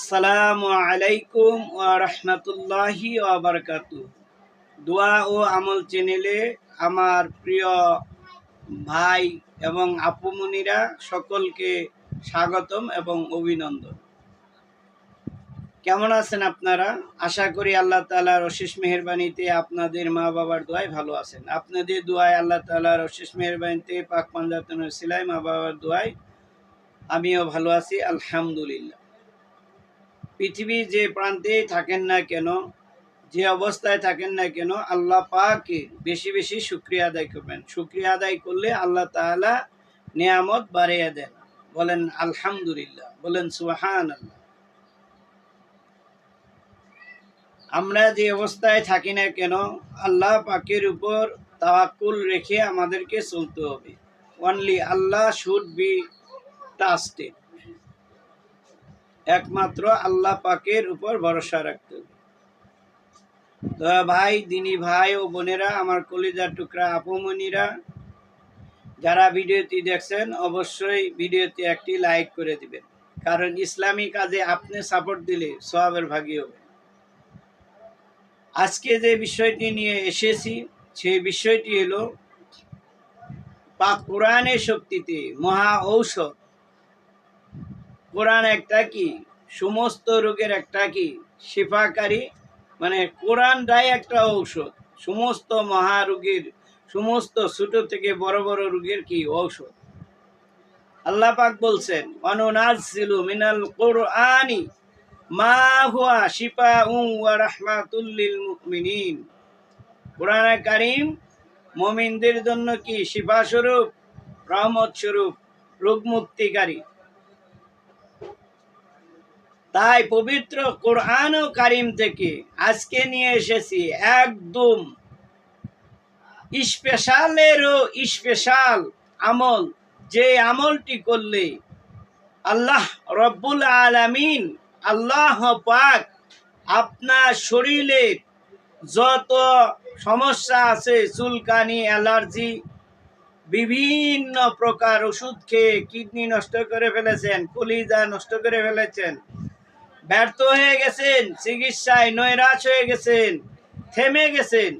আসসালামু আলাইকুম ওয়া রাহমাতুল্লাহি দোয়া ও আমল চ্যানেলে আমার প্রিয় ভাই এবং আপুমনিরা সকলকে স্বাগতম এবং অভিনন্দন। কেমন আছেন আপনারা? আশা করি আল্লাহ তালার অশেষ মেহরবানিতে আপনাদের মা বাবার দোয়ায় ভালো আছেন। আপনাদের দোয়ায় আল্লাহ তালার অশেষ মেহরবানিতে পাক পাঞ্জাতনের সিলাই মা বাবার দোয়ায় আমিও ভালো আছি, আলহামদুলিল্লাহ। পৃথিবীর যে প্রান্তে থাকেন না কেন, যে অবস্থায় থাকেন না কেন, আল্লাহ পাকে বেশি বেশি শুক্রিয়া আদায় করবেন। শুক্রিয়া আদায় করলে আল্লাহ তাআলা নিয়ামত বাড়িয়ে দেন। বলেন, আলহামদুলিল্লাহ। বলেন সুহান আমরা যে অবস্থায় থাকি না কেন, আল্লাহ পাকের উপর তাওয়াক্কুল রেখে আমাদেরকে চলতে হবে। Only Allah should be trusted একমাত্র আল্লাহ পাকের উপর ভরসা রাখতে হবে। তো ভাই, দিনী ভাই ও বোনেরা, আমার কলিজার টুকরা আপুমনিরা যারা ভিডিওটি দেখছেন, অবশ্যই ভিডিওতে একটি লাইক করে দিবেন। কারণ ইসলামী কাজে আপনি সাপোর্ট দিলে সবের ভাগী হবে। আজকে যে বিষয়টি নিয়ে এসেছি, সেই বিষয়টি হলো, পাক কোরআনের শক্তিতে মহা ঔষধ কোরআন একটা কি? সমস্ত রোগের একটা কি? শিফাকারী? মানে কোরআনটাই একটা ঔষধ। সমস্ত মহারোগীর, সমস্ত ছোট থেকে বড় বড় রোগের কি ঔষধ? আল্লাহ পাক বলছেন অনুনাজিলু মিনাল কোরআনি মা হুয়া শিফা উম ওয়া রাহমাতুল লিল মুমিনিন। কোরআনে কারীম মুমিনদের জন্য কি শিফা স্বরূপ রহমত স্বরূপ রোগ মুক্তিকারী তাই পবিত্র কোরআন ও কারিম থেকে আজকে নিয়ে এসেছি একদম স্পেশালেরও স্পেশাল আমল। যে আমলটি করলে আল্লাহ রব্বুল আলামিন, আল্লাহ পাক আপনার শরীরের যত সমস্যা আছে, চুলকানি, অ্যালার্জি, বিভিন্ন প্রকার ওষুধ খেয়ে কিডনি নষ্ট করে ফেলেছেন, কলিজা নষ্ট করে ফেলেছেন ব্যর্থ হয়ে গেছেন, চিকিৎসায় নৈরাশ হয়ে গেছেন, থেমে গেছেন।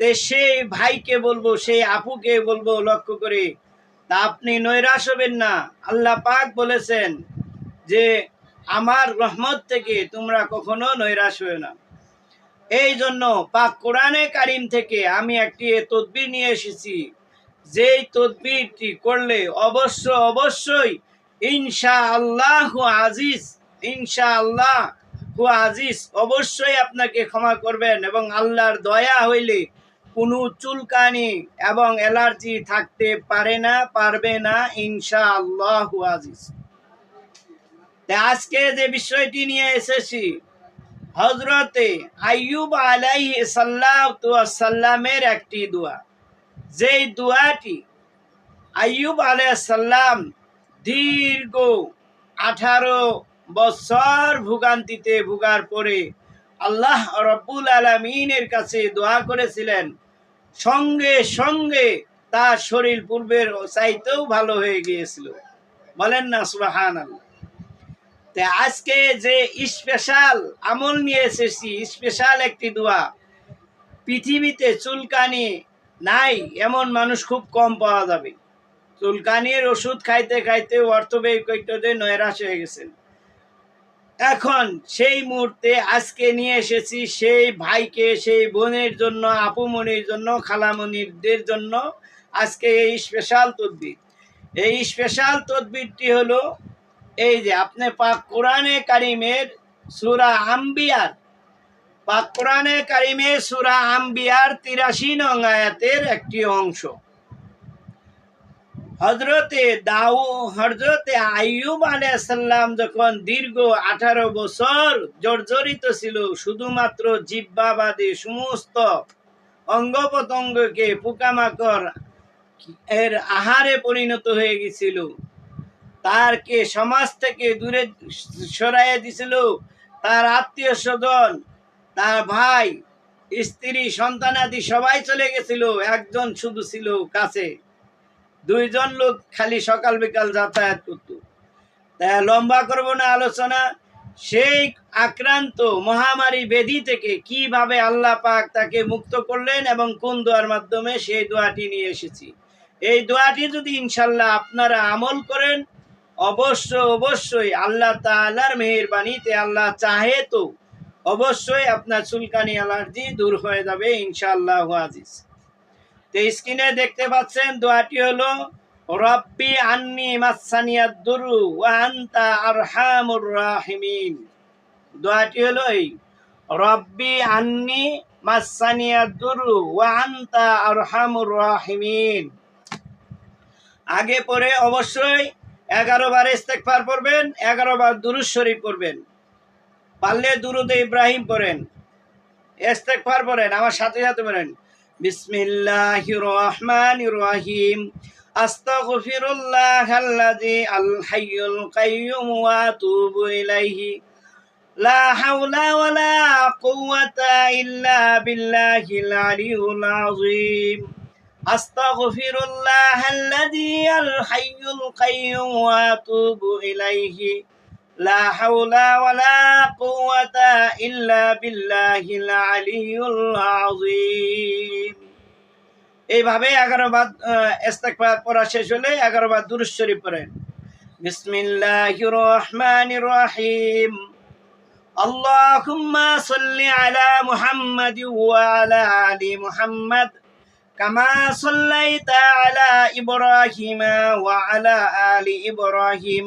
তে সেই ভাইকে বলব, সেই আপুকে বলব লক্ষ্য করে, তা আপনি নৈরাশ হবেন না। আল্লাহ পাক বলেছেন যে, আমার রহমত থেকে তোমরা কখনো নৈরাশ হয়ে না। এই জন্য পাক কোরআনে কারিম থেকে আমি একটি তদবির নিয়ে এসেছি। যেই তদবিরটি করলে অবশ্য অবশ্যই ইনশা আল্লাহ আজিজ ইনশা আল্লাহ হু আজিজ, অবশ্যই আপনাকে ক্ষমা করবেন এবং আল্লাহর দয়া হইলে কোনো চুলকানি এবং অ্যালার্জি থাকতে পারে না, পারবে না ইনশা আল্লাহ আজিজ। আজকে যে বিষয়টি নিয়ে এসেছি হজরতে আইয়ুব আলাই সাল্লামের একটি দোয়া। যেই দোয়াটি আইয়ুব আলাইসাল্লাম দীর্ঘ আঠারো বছর ভোগান্তিতে ভোগার পরে আল্লাহ রব্বুল আলমিনের কাছে দোয়া করেছিলেন, সঙ্গে সঙ্গে তার শরীর পূর্বের চাইতেও ভালো হয়ে গিয়েছিল। বলেন না সুবাহান আজকে যে স্পেশাল আমল নিয়ে এসেছি স্পেশাল একটি দোয়া, পৃথিবীতে চুলকানি নাই, এমন মানুষ খুব কম পাওয়া যাবে। চুলকানির ওষুধ খাইতে খাইতে অর্থ ব্যয় নয়রাশ হয়ে গেছেন। এখন সেই মুহূর্তে আজকে নিয়ে এসেছি সেই ভাইকে, সেই বোনের জন্য আপুমনির জন্য খালামনিরদের জন্য আজকে এই স্পেশাল তদবির। এই স্পেশাল তদবিরটি হলো এই যে আপনি পাক কোরআনে কারিমের সুরা আম্বিয়ার, পাক কোরআনে কারিমের সুরা আম্বিয়ার তিরাশি নং আয়াতের একটি অংশ। হজরতে দাউ হজরতে আইয়ুব আলাইসাল্লাম যখন দীর্ঘ আঠারো বছর জর্জরিত ছিল, শুধুমাত্র জিব্বাবাদী সমস্ত অঙ্গ প্রত্যঙ্গকে পোকামাকড় এর আহারে পরিণত হয়ে গেছিল। তারকে সমাজ থেকে দূরে সরাইয়ে দিছিল। তার আত্মীয় স্বজন, তার ভাই, স্ত্রী সন্তানাদি সবাই চলে গেছিল। একজন শুধু ছিল কাছে। দুইজন লোক খালি সকাল বিকাল যাতায়াত করত। তা লম্বা করব না আলোচনা, সেই আক্রান্ত মহামারী বেদি থেকে কীভাবে আল্লাহ পাক তাকে মুক্ত করলেন এবং কোন দোয়ার মাধ্যমে সেই দোয়াটি নিয়ে এসেছি। এই দোয়াটি যদি ইনশাল্লাহ আপনারা আমল করেন, অবশ্য অবশ্যই আল্লাহ তাআলার মেহেরবানিতে আল্লাহ চাহে তো অবশ্যই আপনার চুলকানি অ্যালার্জি দূর হয়ে যাবে ইনশাআল্লাহ আজিজ। তো স্ক্রিনে দেখতে পাচ্ছেন, দোয়াটি হলো, রব্বি আন্নি মাসানিয়াদ দুরু ওয়া আনতা আরহামুর রাহিমিন। দোয়াটি হলো এই, রব্বি আন্নি মাসানিয়াদ দুরু ওয়া আনতা আরহামুর রাহিমিন। আগে পরে অবশ্যই এগারো বার ইস্তেকফার পড়বেন, এগারো বার দুরুদ শরীফ পড়বেন। পারলে দুরুদ ইব্রাহিম পড়েন ইস্তেকফার পড়েন, আমার সাথে সাথে পড়েন। بسم الله الرحمن الرحيم أستغفر الله الذي الحي القيوم وأتوب إليه لا حول ولا قوة إلا بالله العلي العظيم أستغفر الله الذي الحي القيوم وأتوب إليه لا حول ولا قوة إلا بالله العلي العظيم এইভাবে এগারো বার ইস্তেকবার পড়া শেষ হলে এগারো বার দুরুজ শরীফ পড়েন বিসমিল্লাহির রহমানির রহিম اللهم صل على محمد وعلى آل محمد كما صليت على إبراهيم وعلى آل إبراهيم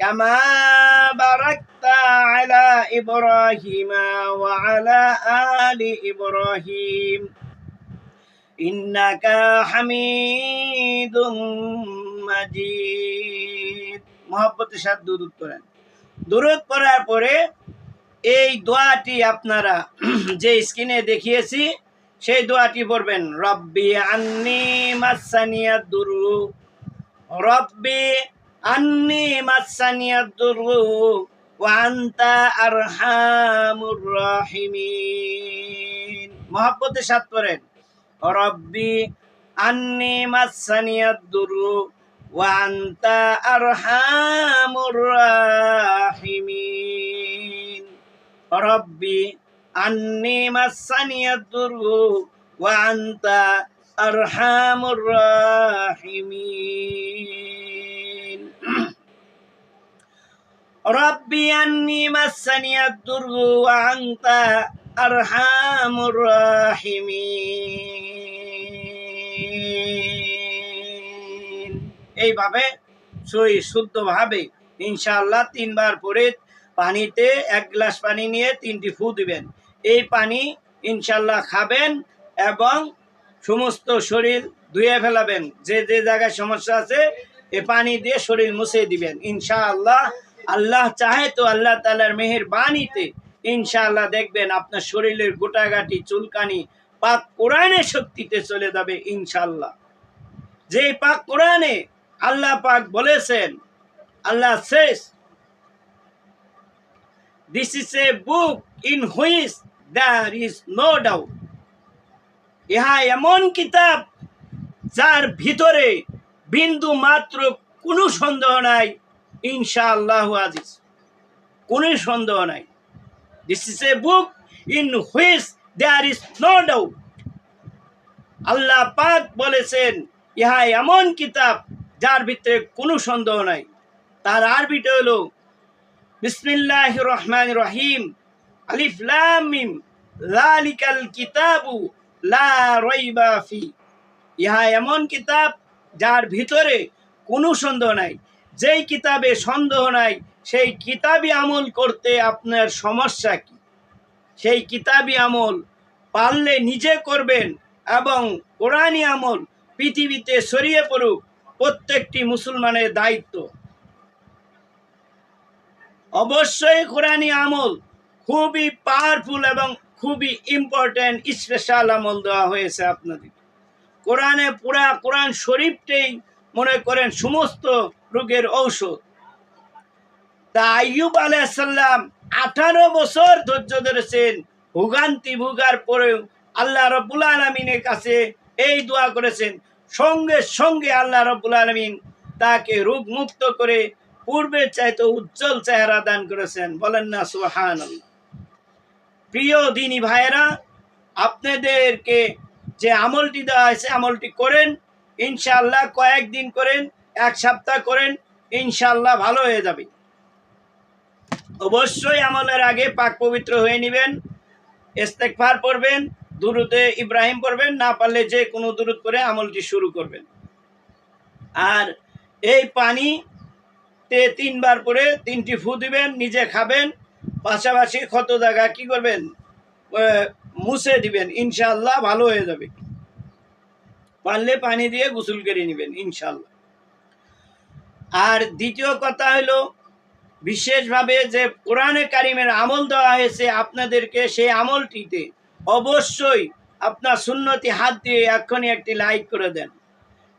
كما باركت على إبراهيم وعلى آل إبراهيم إنك حميد مجيد محبت সাথে দুরুদ পড়েন দুরুদ পড়ার পরে এই দোয়াটি আপনারা যে স্ক্রিনে দেখিয়েছি সেই দোয়াটি পড়বেন রব্বি আন্নি মাসানিয়া দুরু রব্বি আন্নি মাসানিয়া দুরু ওয়ান্তা আরহামুর রাহিমিন। মহাব্বতের সাথ পড়েন রব্বি, আন্নি মাসানিয়া দুরু ওয়ান্তা আরহামুর রাহিমিন। রব্বি, আন্নি মাসানিয়াদ দুরু ওয়া আনতা আরহামুর রাহিমিন। এইভাবে সই শুদ্ধভাবে ইনশাআল্লাহ তিনবার পরে পানিতে এক গ্লাস পানি নিয়ে তিনটি ফু দিবেন। এই পানি ইনশাল্লাহ খাবেন এবং সমস্ত শরীর ধুয়ে ফেলাবেন। যে যে জায়গায় সমস্যা আছে, এ পানি দিয়ে শরীর মুছে দিবেন। ইনশাআল্লাহ আল্লাহ চাহে তো আল্লাহ তালার মেহের বাণীতে ইনশাআল্লাহ দেখবেন আপনার শরীরের গোটাগাটি চুলকানি পাক কোরআনের শক্তিতে চলে যাবে ইনশাআল্লাহ। যে পাক কোরআনে আল্লাহ পাক বলেছেন, আল্লাহ শেষ। This is a book in which there is no doubt. ইহা এমন কিতাব যার ভিতরে বিন্দু মাত্র কোনো সন্দেহ নাই। ইনশাআল্লাহ আজিজ। কোনো সন্দেহ নাই। This is a book in which there is no doubt আল্লাহ পাক বলেছেন, ইহা এমন কিতাব যার ভিতরে কোনো সন্দেহ নাই। তার আরবিটা হলো বিসমিল্লাহ রহমান রহিম, আলিফ লাম মিম লালিকাল কিতাবু লা রাইবা ফি। ইহা এমন কিতাব যার ভিতরে কোনো সন্দেহ নাই। যেই কিতাবে সন্দেহ নাই, সেই কিতাবি আমল করতে আপনার সমস্যা কি? সেই কিতাবি আমল পারলে নিজে করবেন এবং কোরআনী আমল পৃথিবীতে ছড়িয়ে পড়ুক, প্রত্যেকটি মুসলমানের দায়িত্ব। অবশ্যই কোরআনী আমল খুবই পাওয়ারফুল এবং খুবই ইম্পর্ট্যান্ট স্পেশাল আমল দেওয়া হয়েছে আপনাদের। কোরআনে পুরা, কোরআন শরীফটাই মনে করেন সমস্ত রোগের ঔষধ। তা আইয়ুব আলাইসাল্লাম আঠারো বছর ধৈর্য ধরেছেন, ভোগান্তি ভোগার পরেও আল্লাহ রব্বুল আলমিনের কাছে এই দোয়া করেছেন। সঙ্গে সঙ্গে আল্লাহ রব্বুল আলমিন তাকে রোগ মুক্ত করে পূর্বের চাইতে উজ্জ্বল চেহারা দান করেছেন। বলেন না সুহান প্রিয় দিনী ভাইয়েরা, আপনাদেরকে যে আমলটি দেওয়া হয়েছে, আমলটি করেন ইনশাআল্লাহ কয়েকদিন করেন, এক সপ্তাহ করেন, ইনশাআল্লাহ ভালো হয়ে যাবে। অবশ্যই আমলের আগে পাক পবিত্র হয়ে নেবেন ইস্তেকফার পড়বেন, দুরুদে ইব্রাহিম পড়বেন, না পারলে যে কোনো দুরুদ করে আমলটি শুরু করবেন। আর এই পানি তে তিনবার করে তিনটি ফু দিবেন, নিজে খাবেন, পাশাপাশি ক্ষত জায়গা কি করবেন? মুছে দিবেন, ইনশাআল্লাহ ভালো হয়ে যাবে। পারলে পানি দিয়ে গোসল করে নেবেন, ইনশাআল্লাহ। আর দ্বিতীয় কথা হলো, বিশেষভাবে যে কোরআনে কারিমের আমল দেওয়া হয়েছে আপনাদেরকে, সেই আমলটিতে অবশ্যই আপনার সুন্নতি হাত দিয়ে এক্ষুনি একটি লাইক করে দেন।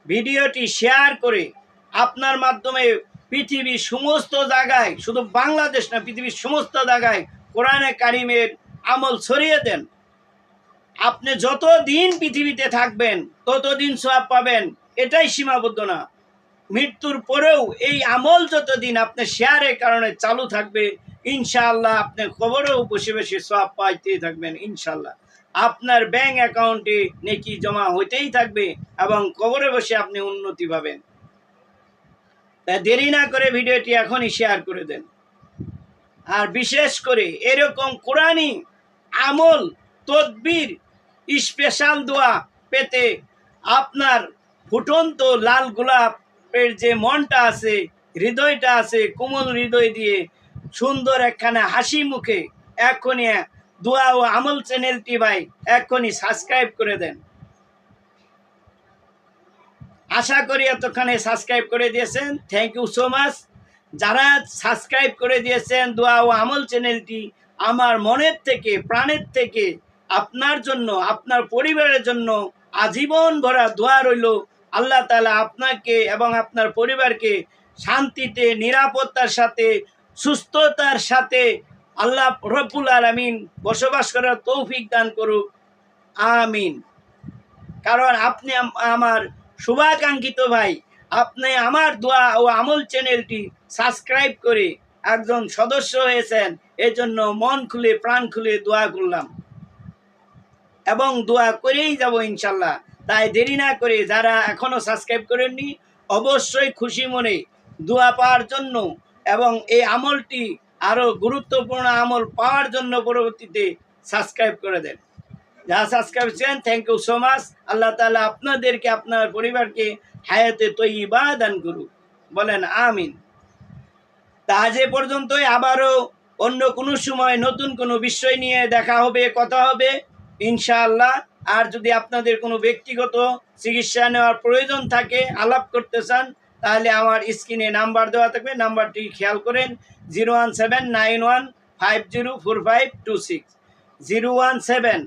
ভিডিওটি শেয়ার করে আপনার মাধ্যমে পৃথিবীর সমস্ত জায়গায়, শুধু বাংলাদেশ না, পৃথিবীর সমস্ত জায়গায় কোরআনে কারিমের আমল ছড়িয়ে দেন। আপনি যত দিন পৃথিবীতে থাকবেন, ততদিন সব পাবেন। এটাই সীমাবদ্ধ না। মৃত্যুর পরেও এই আমল যতদিন আপনি শেয়ারের কারণে চালু থাকবে, ইনশাআল্লাহ আপনি খবরেও বসে বসে সব পাইতেই থাকবেন, ইনশাআল্লাহ। আপনার ব্যাংক অ্যাকাউন্টে নেকি জমা হইতেই থাকবে এবং কবরে বসে আপনি উন্নতি পাবেন। তাই দেরি না করে ভিডিওটি এখনই শেয়ার করে দেন। আর বিশেষ করে এরকম কোরআনি আমল, তদবির স্পেশাল দোয়া পেতে আপনার ফুটন্ত লাল গোলাপের যে মনটা আছে, হৃদয়টা আছে, কোমল হৃদয় দিয়ে সুন্দর একখানা হাসি মুখে এখনই দোয়া ও আমল চ্যানেলটি ভাই এখনই সাবস্ক্রাইব করে দেন। আশা করি এতক্ষণে সাবস্ক্রাইব করে দিয়েছেন। থ্যাংক ইউ সো মাচ যারা সাবস্ক্রাইব করে দিয়েছেন দোয়া ও আমল চ্যানেলটি আমার মনের থেকে, প্রাণের থেকে আপনার জন্য, আপনার পরিবারের জন্য আজীবন ভরা দোয়া রইল। আল্লাহ তালা আপনাকে এবং আপনার পরিবারকে শান্তিতে, নিরাপত্তার সাথে, সুস্থতার সাথে আল্লাহ রব্বুল আলমিন বসবাস করার তৌফিক দান করুক। আমিন। কারণ আপনি আমার শুভাকাঙ্ক্ষিত ভাই, আপনি আমার দোয়া ও আমল চ্যানেলটি সাবস্ক্রাইব করে একজন সদস্য হয়েছেন, এজন্য মন খুলে, প্রাণ খুলে দোয়া করলাম। এবং দোয়া করেই যাব ইনশাল্লাহ। তাই দেরি না করে যারা এখনও সাবস্ক্রাইব করেননি, অবশ্যই খুশি মনে দোয়া পাওয়ার জন্য এবং এই আমলটি আরও গুরুত্বপূর্ণ আমল পাওয়ার জন্য পরবর্তীতে সাবস্ক্রাইব করে দেন। যারা সাবস্ক্রাইব করেছেন থ্যাংক ইউ সো মাচ আল্লাহ তালা আপনাদেরকে, আপনার পরিবারকে হায়াতে তৈবা দান করুক। বলেন, আমিন। তা আজ এ পর্যন্তই। আবারও অন্য কোনো সময় নতুন কোনো বিষয় নিয়ে দেখা হবে, কথা হবে। ইনশাআল্লাহ, আর যদি আপনাদের কোনো ব্যক্তিগত চিকিৎসা নেওয়ার প্রয়োজন থাকে, আলাপ করতে চান, তাহলে আমার স্ক্রিনে নাম্বার দেওয়া থাকবে, নাম্বারটি খেয়াল করেন, zero one seven nine one five zero four five two six. Zero one seven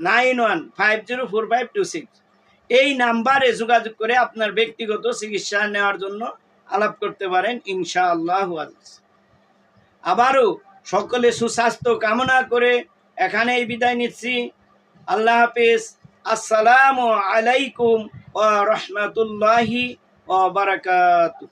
nine one five zero four five two six. এই নাম্বারে যোগাযোগ করে আপনার ব্যক্তিগত চিকিৎসা নেওয়ার জন্য আলাপ করতে পারেন, ইনশাআল্লাহ আবারও সকলে সুস্বাস্থ্য কামনা করে এখানেই বিদায় নিচ্ছি। আল্লাহ হাফিজ। আসসালামু আলাইকুম ও রহমতুল্লাহি ও বারাকাতু